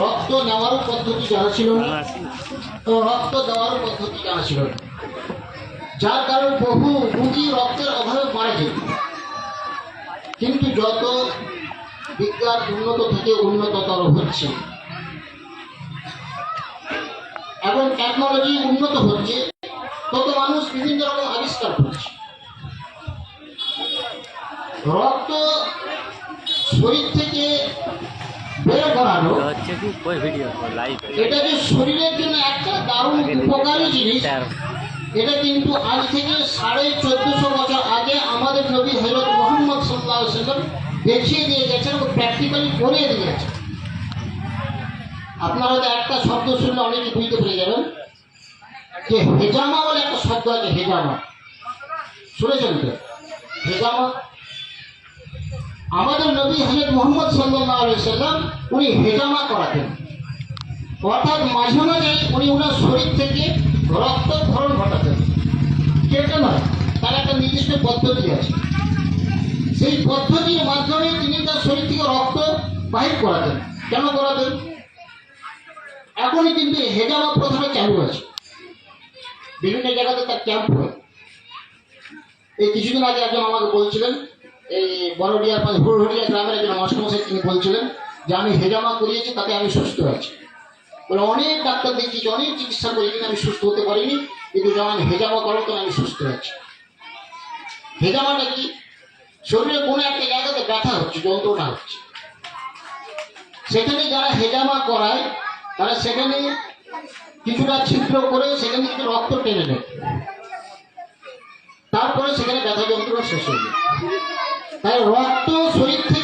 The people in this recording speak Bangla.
রক্ত নেওয়ার পদ্ধতি জানা ছিল না। রক্ত দেওয়ার পদ্ধতি জানা ছিল না। যার কারণে বহু রুগী রক্তের অভাবে মারা যেত কিন্তু যত বিজ্ঞান উন্নত থেকে উন্নততর হচ্ছে, এবং টেকনোলজি উন্নত হচ্ছে, তত মানুষ বিভিন্ন রকম আবিষ্কার রক্ত শরীর থেকে বের করানো এটা হচ্ছে কি কই ভিডিও লাইভ এটা যে শরীরের জন্য একটা দারুণ উপকারী জিনিস এটা কিন্তু আজ থেকে সাড়ে চোদ্দশো বছর আগে আমাদের নবী হজরত মোহাম্মদ সাল্লাহ সাল্লাম দেখিয়ে দিয়ে গেছেন ও প্র্যাকটিক্যালি করে দিয়ে গেছেন। আপনারা তো একটা শব্দ শুনলে অনেকে বুঝতে পেরে যাবেন। যে হেজামা বলে একটা শব্দ আছে হেজামা। শুনেছেন তো? হেজামা আমাদের নবী হজরত মোহাম্মদ সাল্লাম উনি হেজামা করাতেন। অর্থাৎ মাঝে মাঝে উনি ওনার শরীর থেকে রক্ত ক্ষরণ ঘটাতেন। কেটে নয় তার একটা নির্দিষ্ট পদ্ধতি আছে। সেই পদ্ধতির মাধ্যমে তিনি তার শরীর থেকে রক্ত বাহির করাতেন। কেন করাতেন? এখনই কিন্তু হেজামা প্রথমে চালু আছে। বিভিন্ন জায়গাতে তার ক্যাম্প হয়। এই কিছুদিন আগে একজন আমাকে বলছিলেন এই পাশে হুড়হুড়িয়া গ্রামের একজন মাস্টারমশাই তিনি বলছিলেন যে আমি হেজামা করিয়েছি, তাতে আমি সুস্থ আছি। বলে, অনেক ডাক্তার দেখিয়েছি, অনেক চিকিৎসা করি আমি সুস্থ হতে পারিনি, কিন্তু যখন হেজামা করো তখন আমি সুস্থ আছি। হেজামাটা কি? শরীরে কোনো একটা জায়গাতে ব্যথা হচ্ছে, যন্ত্রণা হচ্ছে। সেখানে যারা হেজামা করায়, তারা সেখানে কিছুটা ছিদ্র করে সেখানে কিছু রক্ত টেনে নেয়। তারপরে সেখানে ব্যথা যন্ত্রণা শেষ হয়ে যায়। তাই রক্ত শরীর থেকে